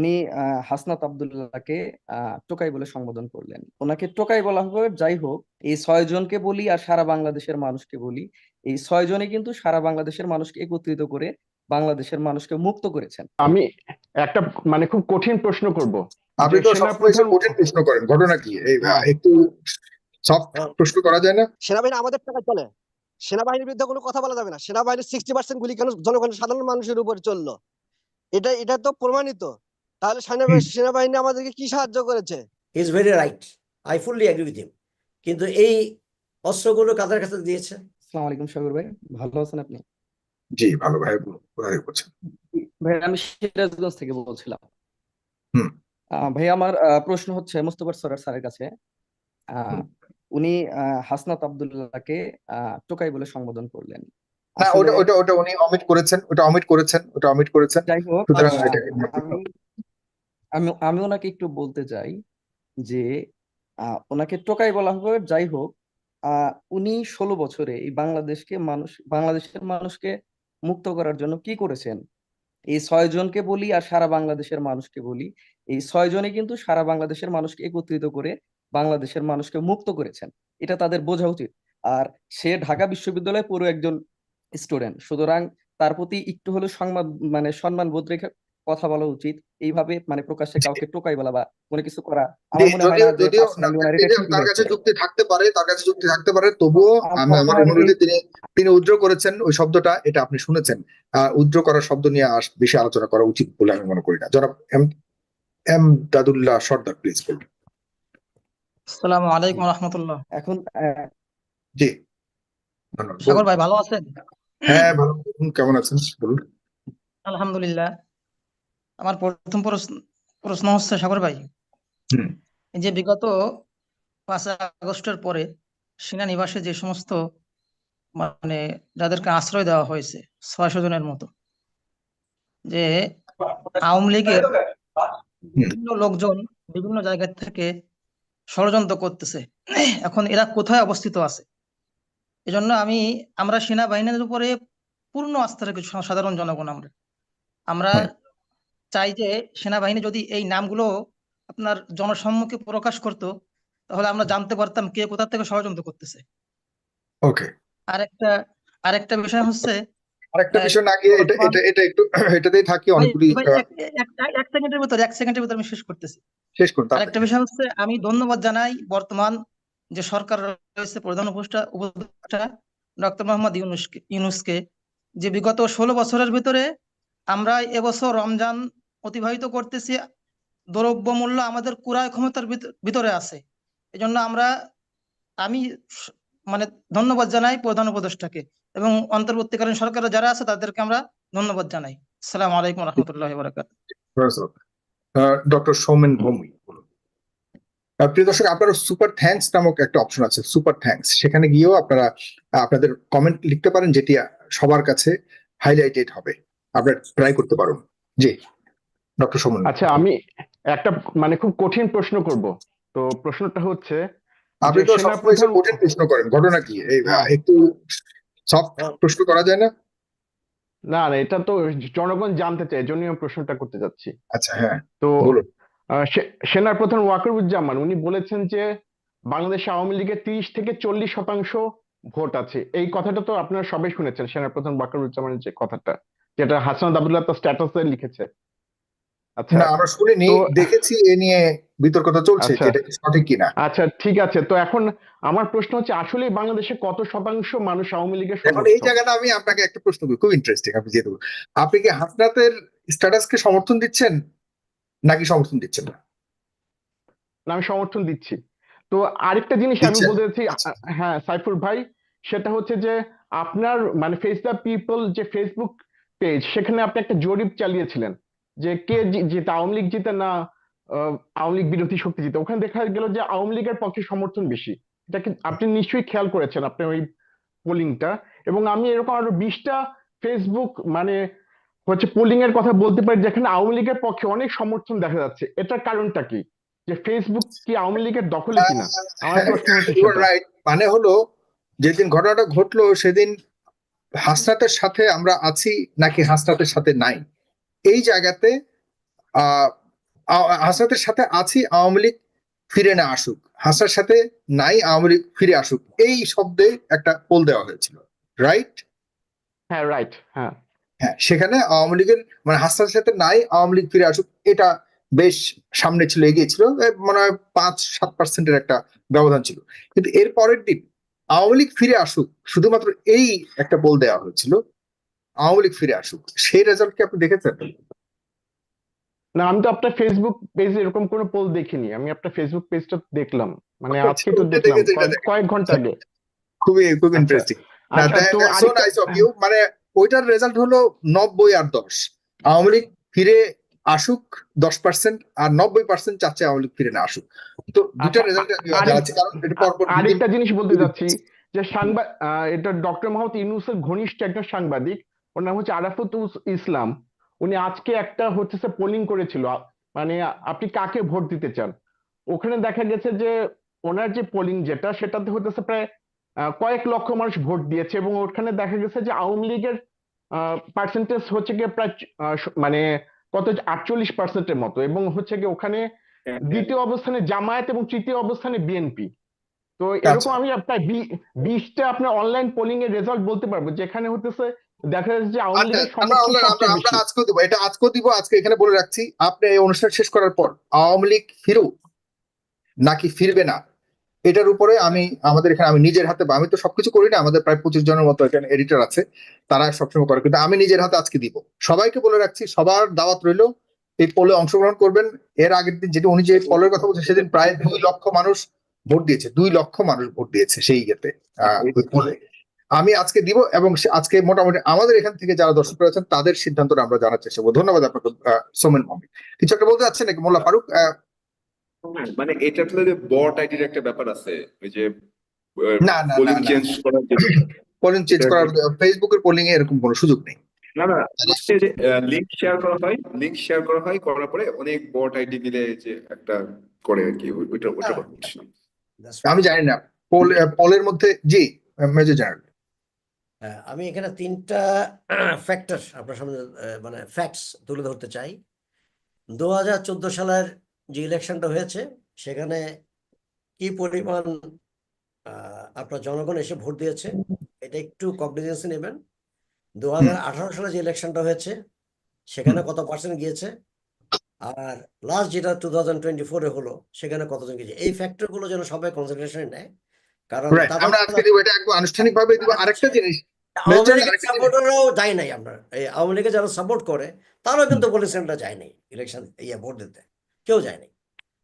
উনি হাসনাত আব্দুল্লাহকে আহ, টোকাই বলে সম্বোধন করলেন। ওনাকে টোকাই বলা হবে। যাই হোক এই ছয় জনকে বলি আর সারা বাংলাদেশের মানুষকে বলি এই ছয় জনে কিন্তু সারা বাংলাদেশের মানুষকে একত্রিত করে বাংলাদেশের মানুষকে মুক্ত করেছেন। আমি একটা মানে খুব কঠিন প্রশ্ন করব। আপনি তো কঠিন প্রশ্ন করেন। ঘটনা কি। একটু সফট প্রশ্ন করা যায় না? সেনাবাহিনী আমাদের টাকা চলে। সেনাবাহিনীর বিরুদ্ধে কোনো কথা বলা যাবে না। সেনাবাহিনীর সিক্সটি পার্সেন্ট গুলি কেন জনগণের সাধারণ মানুষের উপর চলল? এটা এটা তো প্রমাণিত। তাহলে সেনাবাহিনী সেনাবাহিনী আমাদেরকে কি সাহায্য করেছে? Is very right I fully agree with him কিন্তু এই অস্ত্রগুলো কাদের কাছে দিয়েছে? আসসালামু আলাইকুম সাগর ভাই। ভালো আছেন আপনি? জি ভালো ভাই কোথায় বলছেন ভাই আমি সিরাজগঞ্জ থেকে বলছিলাম। হুম। আহ, ভাই আমার আহ, প্রশ্ন হচ্ছে মোস্তফা সরোয়ার স্যারের কাছে। আহ, উনি আহ, হাসনাত আব্দুল্লাহকে আহ, টোকাই বলে সম্বোধন করলেন। না ওটা ওটা ওটা উনি অমিট করেছেন ওটা অমিট করেছেন ওটা অমিট করেছেন। যাই হোক সুতরাং আমি আমি আমি ওনাকে একটু বলতে চাই যে ওনাকে টোকাই বলা হবে যাই হোক উনি ষোলো বছরে এই বাংলাদেশকে মানুষ, বাংলাদেশের মানুষকে মুক্ত করার জন্য কি করেছেন? এই ছয় জনকে বলি আর সারা বাংলাদেশের মানুষকে বলি, এই ছয় জনে কিন্তু সারা বাংলাদেশের মানুষকে একত্রিত করে বাংলাদেশের মানুষকে মুক্ত করেছেন। এটা তাদের বোঝা উচিত। আর সে ঢাকা বিশ্ববিদ্যালয়ে পুরো একজন স্টুডেন্ট। সুতরাং তার প্রতি একটু হলেও সংবাদ মানে সম্মান বোধ রেখে কথা বলা উচিত। এইভাবে মানে প্রকাশ্যে কাউকে টোকাই বলা বা কোনো কিছু করা আমার মনে হয় না যে যদিও তার কাছে যুক্তি থাকতে পারে তার কাছে যুক্তি থাকতে পারে তবুও আমি আমার অনুরোধে তিনি তিনি উদ্র করেছেন ওই শব্দটা এটা আপনি শুনেছেন। আহ উদ্র করার শব্দ নিয়ে আস বেশি আলোচনা করা উচিত বলে আমি মনে করি না। জনাব M M Dadullah Sardar please বলুন। আসসালামু আলাইকুম রহমতুল্লাহ। এখন জি। সাগর ভাই ভালো আছেন? হ্যাঁ ভালো কেমন আছেন? বলুন। আলহামদুলিল্লাহ। আমার প্রথম প্রশ্ন প্রশ্ন হচ্ছে সাগর ভাই। যে বিগত পাঁচ আগস্টের পরে সেনানিবাসে যে সমস্ত মানে যাদেরকে আশ্রয় দেওয়া হয়েছে ছয়শো জনের মতো যে আওয়ামী লীগের বিভিন্ন লোকজন বিভিন্ন জায়গা থেকে ষড়যন্ত্র করতেছে এখন এরা কোথায় অবস্থিত আছে? এজন্য আমি আমরা সেনাবাহিনীর উপরে পূর্ণ আস্থা রাখি সাধারণ জনগণ আমরা। আমরা। চাই যে সেনাবাহিনী যদি এই নামগুলো আপনার জনসম্মুখে প্রকাশ করতো তাহলে আমরা জানতে পারতাম কে কোথা থেকে ষড়যন্ত্র করতেছে। ওকে। আরেকটা আরেকটা বিষয় হচ্ছে আরেকটা বিষয় না গিয়ে এটা এটা এটা একটু এটাতেই থাকি অনেকগুলি এক- সেকেন্ডের ভিতর এক সেকেন্ডের ভিতর আমি শেষ করতেছি। শেষ করুন আরেকটা বিষয় হচ্ছে আমি ধন্যবাদ জানাই বর্তমান যে সরকার রয়েছে প্রধান উপদেষ্টা উপদেষ্টা ডক্টর মোহাম্মদ ইউনুসকে ইউনুসকে যে বিগত ষোলো বছরের ভিতরে আমরা এবছর রমজান অতিবাহিত করতেছি দ্রব্য মূল্য আমাদের ক্রয় ক্ষমতার ভিত- ভিতরে আছে। এজন্য আমরা, আমি মানে ধন্যবাদ জানাই প্রধান উপদেষ্টাকে এবং অন্তর্বর্তীকালীন সরকার যারা আছে তাদেরকে আমরা ধন্যবাদ জানাই। সালাম আলাইকুম রহমতুল্লাহ বরাকাত ডক্টর সৌমেন ভৌমি বলুন। প্রিয় দর্শক আপনার সুপার থ্যাঙ্কস নামক একটা অপশন আছে, সুপার থ্যাঙ্কস। সেখানে গিয়েও আপনারা, আপনাদের কমেন্ট লিখতে পারেন, যেটি সবার কাছে হাইলাইটেড হবে। আপনারা ট্রাই করতে পারেন। জি। ডক্টর সৌমেন। আচ্ছা আমি একটা মানে খুব কঠিন প্রশ্ন করব। তো প্রশ্নটা হচ্ছে আপনি তো সবসময় কঠিন প্রশ্ন করেন ঘটনা কি। একটু সফট প্রশ্ন করা যায় না? না না এটা তো জনগণ জানতে চায় এজন্যই আমি প্রশ্নটা করতে যাচ্ছি। আচ্ছা হ্যাঁ তো সেনার প্রধান ওয়াকারুজ্জামান উনি বলেছেন যে বাংলাদেশ আওয়ামী লীগের তিরিশ থেকে চল্লিশ শতাংশ ভোট আছে। এই কথাটা তো আপনারা সবাই শুনেছেন সেনার প্রধান ওয়াকারুজ্জামানের যে কথাটা যেটা হাসান আবদুল্লাহ তার স্ট্যাটাসে লিখেছে। না আমরা শুনিনি দেখেছি এ নিয়ে চলছে আচ্ছা। যেটা কি সঠিক কিনা। আচ্ছা ঠিক আছে তো এখন আমার প্রশ্ন হচ্ছে আসলে বাংলাদেশে কত শতাংশ মানুষ আওয়ামী লীগের এখন এই জায়গাটা আমি আপনাকে একটা প্রশ্ন করি খুব ইন্টারেস্টিং আপনি যেহেতু আপনি কি হাসনাতের স্ট্যাটাসকে সমর্থন দিচ্ছেন নাকি সমর্থন দিচ্ছেন না? আমি সমর্থন দিচ্ছি। তো আরেকটা জিনিস আমি? বলতে চাচ্ছি হ্যাঁ সাইফুল ভাই সেটা হচ্ছে যে আপনার মানে ফেস দ্য পিপল যে ফেসবুক পেজ সেখানে আপনি একটা জরিপ চালিয়েছিলেন। যে কে জিতে আওয়ামী লীগ জিতে না আওয়ামী লীগ বিরোধী শক্তি জিতে। ওখানে দেখা গেল যে আওয়ামী লীগের পক্ষে সমর্থন বেশি। এটাকে আপনি নিশ্চয়ই খেয়াল করেছেন আপনি ওই পোলিংটা এবং আমি এরকম আরও বিশটা ফেসবুক মানে হচ্ছে পোলিং এর কথা বলতে পারি যেখানে আওয়ামী লীগের পক্ষে অনেক সমর্থন দেখা যাচ্ছে। এটার কারণটা কি? যে ফেসবুক কি আওয়ামী লীগের দখলে কিনা? আমার প্রশ্ন হচ্ছে রাইট মানে হলো যেদিন ঘটনাটা ঘটলো সেদিন হাসনাতের সাথে আমরা আছি নাকি হাসনাতের সাথে নাই? এই জায়গাতে হাসনাতের সাথে আছি আওয়ামী লীগ ফিরে না আসুক। হাসনার সাথে নাই আওয়ামী লীগ ফিরে আসুক। এই শব্দে একটা পোল দেওয়া হয়েছিল। রাইট হ্যাঁ রাইট হ্যাঁ। হ্যাঁ সেখানে আওয়ামী লীগের মানে হাসনার সাথে নাই আওয়ামী লীগ ফিরে আসুক এটা বেশ সামনে ছিল এগিয়ে ছিল এ মনে হয় পাঁচ সাত পার্সেন্টের একটা ব্যবধান ছিল। কিন্তু এর পরের দিন আওয়ামী লীগ ফিরে আসুক শুধুমাত্র এই একটা পোল দেওয়া হয়েছিল আওয়ামী লীগ ফিরে আসুক সেই রেজাল্ট কি আপনি দেখেছেন? না আমি তো আপনার ফেসবুক পেজ এরকম কোনো পোল দেখিনি। আমি আপনার ফেসবুক পেজটা দেখলাম। মানে আচ্ছা, আজকে তো দেখলাম কয়েক- ঘণ্টা আগে। খুবই খুবই আচ্ছা, ইন্টারেস্টিং আচ্ছা ইউ মানে ওইটার রেজাল্ট হলো নব্বই আর দশ। আওয়ামী লীগ ফিরে আসুক দশ পার্সেন্ট আর নব্বই পার্সেন্ট চাচ্ছে আওয়ামী লীগ ফিরে না আসুক। তো দুটা আচ্ছা, রেজাল্ট আরেকটা জিনিস বলতে যাচ্ছি যে সাংবাদ এটা ডক্টর মোহাম্মদ ইউনুসের ঘনিষ্ঠ একজন সাংবাদিক ওর নাম হচ্ছে আরাফত ইসলাম। উনি আজকে একটা হচ্ছে পোলিং করেছিল। মানে আপনি কাকে ভোট দিতে চান? ওখানে দেখা গেছে যে ওনার যে পোলিং যেটা সেটাতে হতেছে প্রায় কয়েক লক্ষ মানুষ ভোট দিয়েছে এবং ওখানে দেখা গেছে যে আওয়ামী লীগের পার্সেন্টেজ হচ্ছে গিয়ে প্রায় মানে কত আটচল্লিশ পার্সেন্টের মতো এবং হচ্ছে গিয়ে ওখানে দ্বিতীয় অবস্থানে জামায়াত এবং তৃতীয় অবস্থানে বিএনপি তো এরকম আমি প্রায় বিশটা আপনার অনলাইন পোলিং এর রেজাল্ট বলতে পারব যেখানে হতেছে দেখা যাচ্ছে যে আওয়ামী আচ্ছা লীগের আমরা দিব এটা দিব আজকে এখানে বলে রাখছি আপনি এই অনুষ্ঠান শেষ করার পর আওয়ামী লীগ ফিরুক নাকি ফিরবে না এটার উপরে আমি আমাদের এখানে আমি নিজের হাতে আমি তো সবকিছু করি না আমাদের প্রায় পঁচিশ জনের মতো এখানে এডিটর আছে তারা সবসময় করে কিন্তু আমি নিজের হাতে আজকে দিব। সবাইকে বলে রাখছি সবার দাওয়াত রইল এই পোলে অংশগ্রহণ করবেন এর আগের দিন যেটা উনি যে পোলের কথা বলছেন সেদিন প্রায় দুই লক্ষ মানুষ ভোট দিয়েছে দুই লক্ষ মানুষ ভোট দিয়েছে সেই ইয়েতে পোলে। আমি আজকে দিব এবং আজকে মোটামুটি আমাদের এখান থেকে যারা দর্শক রয়েছেন তাদের সিদ্ধান্তটা আমরা জানার চেষ্টা করব। ধন্যবাদ আপনাকে সোমেন মোহাম্মদ কিছু একটা বলতে চাচ্ছেন নাকি? মোল্লা ফারুক মানে এটা তো যে বট আইডির একটা ব্যাপার আছে ওই যে না, না, পোলিং। চেঞ্জ করার পোলিং চেঞ্জ করার ফেসবুকের পোলিং এ এরকম কোনো সুযোগ নেই। না না হচ্ছে যে লিংক শেয়ার করা হয় লিংক শেয়ার করা হয় করার পরে অনেক বট আইডি মিলে যে একটা করে আর কি ওইটা বলছিলাম। That's আমি জানি না। পোল পোলের মধ্যে জি মেজর জেনারেল হ্যাঁ, আমি এখানে তিনটা ফ্যাক্টর আপনার সামনে মানে ফ্যাক্টস তুলে ধরতে চাই। দু হাজার চোদ্দ সালের যে ইলেকশনটা হয়েছে সেখানে কি পরিমাণ আপনার জনগণ এসে ভোট দিয়েছে এটা একটু কগনিজেন্সে নেবেন। দু হাজার আঠারো সালে যে ইলেকশনটা হয়েছে সেখানে কত পার্সেন্ট গিয়েছে? আর লাস্ট যেটা টু থাউজেন্ড টোয়েন্টি ফোরে হলো সেখানে কতজন গিয়েছে? এই ফ্যাক্টরগুলো যেন সবাই কনসিডারেশনে নেয় কারণ আমরা আজকে এটা একদম আনুষ্ঠানিক ভাবে দিব। আরেকটা জিনিস আওয়ামী লীগের সাপোর্টাররাও যায় নাই আপনার এই আওয়ামী লীগের যারা সাপোর্ট করে তারাও কিন্তু পুলিশ সেন্টার যায় নাই ইলেকশন ইয়ে ভোট দিতে। কেউ যায় নাই।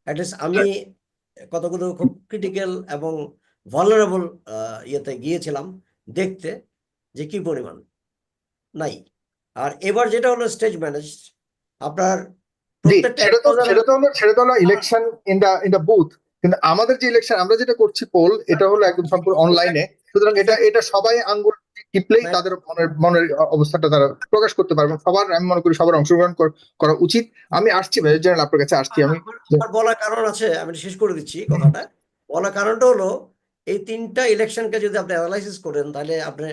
অ্যাটলিস্ট আমি কতগুলো খুব ক্রিটিক্যাল এবং ভালনারেবল ইয়েতে গিয়েছিলাম দেখতে যে কি পরিমাণ নাই। আর এবার যেটা হলো স্টেজ ম্যানেজ আপনার সেটা তো সেটা হলো election in the in the booth কিন্তু আমাদের যে ইলেকশন আমরা যেটা করছি পোল এটা হলো একদম সম্পূর্ণ অনলাইনে সুতরাং এটা এটা সবাই আঙ্গুল টিপলেই Right. তাদের মনের মনের অবস্থাটা তারা প্রকাশ করতে পারবেন সবার আমি মনে করি সবার অংশগ্রহণ করা উচিত। আমি আসছি মেজর জেনারেল আপনার কাছে আসছি আমি। বলার কারণ আছে আমি শেষ করে দিচ্ছি কথাটা। বলার কারণটা হলো এই তিনটা ইলেকশনকে যদি আপনি অ্যানালাইসিস করেন তাহলে আপনি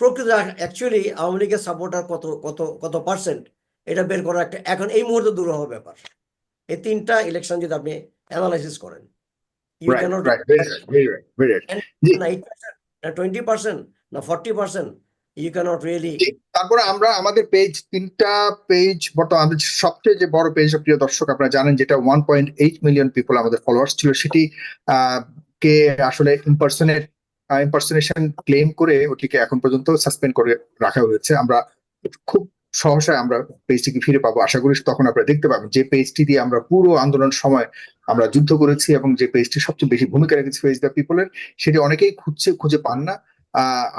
প্রকৃত অ্যাকচুয়ালি আওয়ামী লীগের সাপোর্টার কত কত কত পার্সেন্ট এটা বের করা একটা এখন এই মুহূর্তে দুরূহ ব্যাপার। এই তিনটা ইলেকশন যদি আপনি অ্যানালাইসিস করেন ইউ ক্যানট টোয়েন্টি পার্সেন্ট না forty percent you can't really তারপরে আমরা আমাদের পেজ তিনটা পেজ বর্তমানে আমাদের সবচেয়ে যে বড় পেজ প্রিয় দর্শক, আপনারা জানেন যেটা one point eight million people আমাদের ফলোয়ার্স ছিল, সেটি কে আসলে ইম্পার্সোনেট ইম্পার্সোনেশন ক্লেম করে ওটিকে এখন পর্যন্ত সাসপেন্ড করে রাখা হয়েছে। আমরা খুব সহসা আমরা পেজটিকে ফিরে পাবো, আশা করি তখন আপনারা দেখতে পাবেন যে পেজটি দিয়ে আমরা পুরো আন্দোলন সময় আমরা যুদ্ধ করেছি এবং যে পেজটি সবচেয়ে বেশি ভূমিকা রেখেছে ফেস দ্য পিপলের সেটি অনেকেই খুঁজছে, খুঁজে পান না।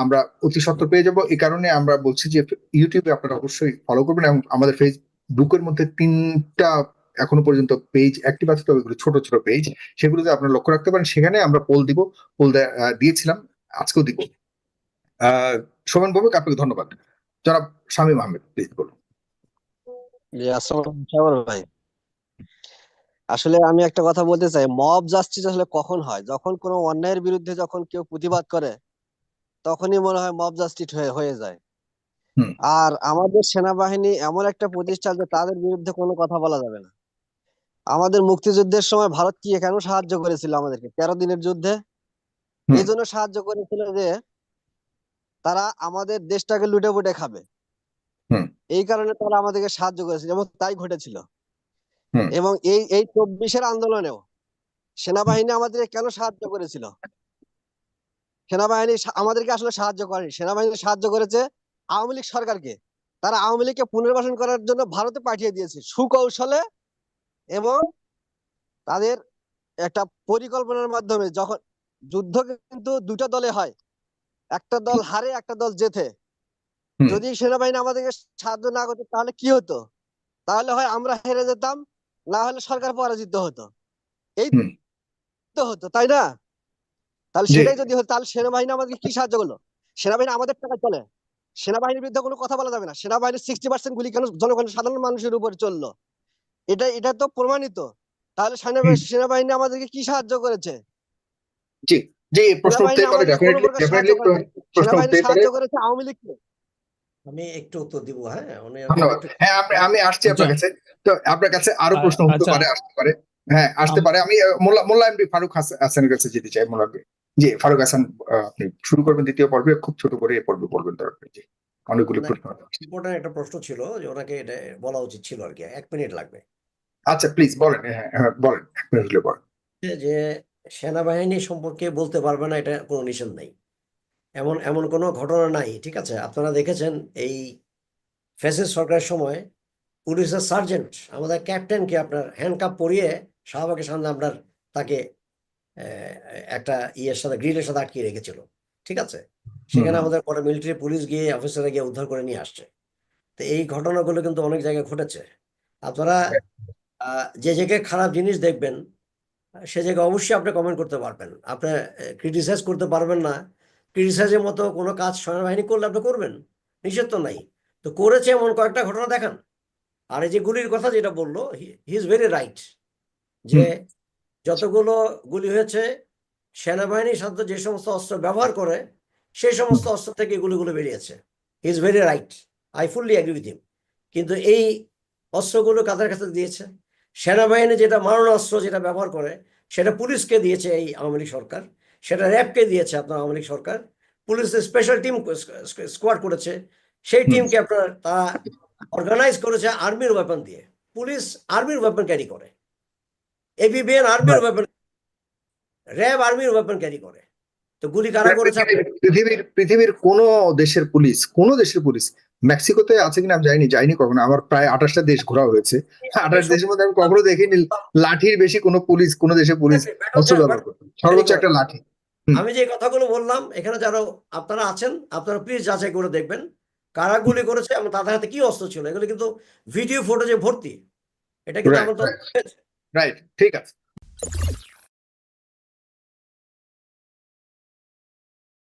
আমরা অতি সত্তর পেয়ে যাব। এই কারণে আমরা বলছি যে ইউটিউবে আপনারা অবশ্যই ফলো করবেন এবং আমাদের ফেসবুকের মধ্যে তিনটা এখনও পর্যন্ত পেজ অ্যাক্টিভ আছে, তবে ছোট ছোট পেজ সেগুলোতে আপনারা লক্ষ্য রাখতে পারেন। সেখানে আমরা পোল দিব। পোল দিয়েছিলাম। আজকেও দিব সোমেন বাবুক আপনাকে ধন্যবাদ। জনাব শামীম আহমেদ প্লিজ বলুন। আসলে আমি একটা কথা বলতে চাই। মব জাস্টিস আসলে কখন হয়? যখন কোনো অন্যায়ের বিরুদ্ধে যখন কেউ প্রতিবাদ করে তখনই মনে হয় মব জাস্টিস হয়ে হয়ে যায়। আর আমাদের সেনাবাহিনী এমন একটা প্রতিষ্ঠান যে তাদের বিরুদ্ধে কোনো কথা বলা যাবে না। আমাদের মুক্তিযুদ্ধের সময় ভারত কি কেন সাহায্য করেছিল আমাদেরকে? তেরো দিনের যুদ্ধে? এই জন্য সাহায্য করেছিল যে তারা আমাদের দেশটাকে লুটে পুটে খাবে। এই কারণে তারা আমাদেরকে সাহায্য করেছিল এবং তাই ঘটেছিল। এবং এই এই চব্বিশের আন্দোলনেও সেনাবাহিনী আমাদেরকে কেন সাহায্য করেছিল? সেনাবাহিনী আমাদেরকে আসলে সাহায্য করেনি। সেনাবাহিনী সাহায্য করেছে আওয়ামী লীগ সরকারকে। তারা আওয়ামী লীগকে পুনর্বাসন করার জন্য ভারতে পাঠিয়ে দিয়েছে সুকৌশলে এবং তাদের একটা পরিকল্পনার মাধ্যমে যখন যুদ্ধ কিন্তু দুটো দলে হয়। একটা দল হারে একটা দল জেতে। যদি সেনাবাহিনী আমাদেরকে সাহায্য না করতো তাহলে কি হতো? তাহলে হয় আমরা হেরে যেতাম না হলে সরকার পরাজিত হতো। এই তো হতো তাই না? তাহলে সেটাই যদি হতো তাহলে সেনাবাহিনী আমাদেরকে কি সাহায্য করল? সেনাবাহিনী আমাদের টাকা চলে। সেনাবাহিনীর বিরুদ্ধে কোনো কথা বলা যাবে না। সেনাবাহিনীর সিক্সটি পার্সেন্ট গুলি কেন জনগণের সাধারণ মানুষের উপর চলল? এটা এটা তো প্রমাণিত। তাহলে সেনাবাহিনী সেনাবাহিনী আমাদেরকে কি সাহায্য করেছে? জি জি প্রশ্ন পারে ডেফিনেটলি প্রশ্ন পারে করেছে আওয়ামী লীগকে। আমি একটু উত্তর দিব হ্যাঁ? হ্যাঁ আমি আমি আসছি আপনার কাছে। তো আপনার কাছে আরও প্রশ্ন হতে আচ্ছা। পারে আসতে পারে। হ্যাঁ আসতে পারে। আমি মোল্লা মোল্লা এমডি ফারুক হাস- হাসানের কাছে যেতে চাই মোল্লা জি ফারুক হাসান আপনি শুরু করবেন দ্বিতীয় পর্বে খুব ছোট করে এই পর্বে বলবেন দরকার জি। অনেকগুলো প্রশ্ন ইম্পর্টেন্ট একটা প্রশ্ন ছিল যে ওনাকে এটা বলা উচিত ছিল আর কি এক মিনিট লাগবে। আচ্ছা প্লিজ বলেন হ্যাঁ হ্যাঁ বলেন এক মিনিট হলে বলেন। যে- যে সেনাবাহিনী সম্পর্কে বলতে পারবে না এটা কোনো নিষেধ নেই। এমন এমন কোনো ঘটনা নাই ঠিক আছে? আপনারা দেখেছেন এই ফ্যাসিস্ট সরকারের সময় পুলিশের সার্জেন্ট আমাদের ক্যাপ্টেনকে আপনার হ্যান্ডকাপ পরিয়ে শাহবাগের সামনে আপনার তাকে একটা ইয়ের সাথে গ্রিলের সাথে আটকিয়ে রেখেছিল। ঠিক আছে? সেখানে আমাদের পরে মিলিটারি পুলিশ গিয়ে অফিসাররা গিয়ে উদ্ধার করে নিয়ে আসছে। তো এই ঘটনাগুলো কিন্তু অনেক জায়গায় ঘটেছে। আপনারা আহ, যে জায়গায় খারাপ জিনিস দেখবেন সে জায়গায় অবশ্যই আপনি কমেন্ট করতে পারবেন। আপনি ক্রিটিসাইজ করতে পারবেন না। ক্রিটিসাইজের মতো কোনো কাজ সেনাবাহিনী করলে আপনি করবেন? নিষেধ তো নাই। তো করেছে এমন কয়েকটা ঘটনা দেখান। আর এই যে গুলির কথা যেটা বলল হি ইজ ভেরি রাইট যে যতগুলো গুলি হয়েছে সেনাবাহিনীর সাথে যে সমস্ত অস্ত্র ব্যবহার করে সেই সমস্ত অস্ত্র থেকে গুলিগুলো বেরিয়েছে। Is very right I fully agree with him কিন্তু এই অস্ত্রগুলো কাদের কাছে দিয়েছে? সেনাবাহিনী যেটা মারণ অস্ত্র যেটা ব্যবহার করে সেটা পুলিশকে দিয়েছে এই আওয়ামী লীগ সরকার। সেটা র্যাবকে দিয়েছে আপনার আওয়ামী লীগ সরকার। পুলিশের স্পেশাল টিম স্কোয়াড করেছে। সেই টিমকে আপনার তারা অর্গানাইজ করেছে আর্মির ওয়েপন দিয়ে। পুলিশ আর্মির ওয়েপন ক্যারি করে। এবিবিএন আর্মির ওয়েপন র্যাব আর্মির ওয়েপন ক্যারি করে। তো গুলি কারা করেছে? পৃথিবীর- পৃথিবীর কোন দেশের পুলিশ কোন দেশের পুলিশ মেক্সিকোতে আছে কিনা আমি যাইনি যাইনি কখনো। আমার প্রায় আঠাশটা দেশ ঘোরা হয়েছে। আঠাশ দেশের মধ্যে আমি কখনো দেখিনি। লাঠির বেশি কোনো পুলিশ কোন দেশের পুলিশ অস্ত্র ব্যবহার করতে সর্বোচ্চ একটা লাঠি। আমি যে কথাগুলো বললাম এখানে যারা আপনারা আছেন আপনারা প্লিজ যাচাই করে দেখবেন। কারা গুলি করেছে এবং তাদের হাতে কি অস্ত্র ছিল? এগুলো কিন্তু ভিডিও ফুটেজে ভর্তি। এটা কিন্তু Right, আমার তো right. রাইট ঠিক আছে।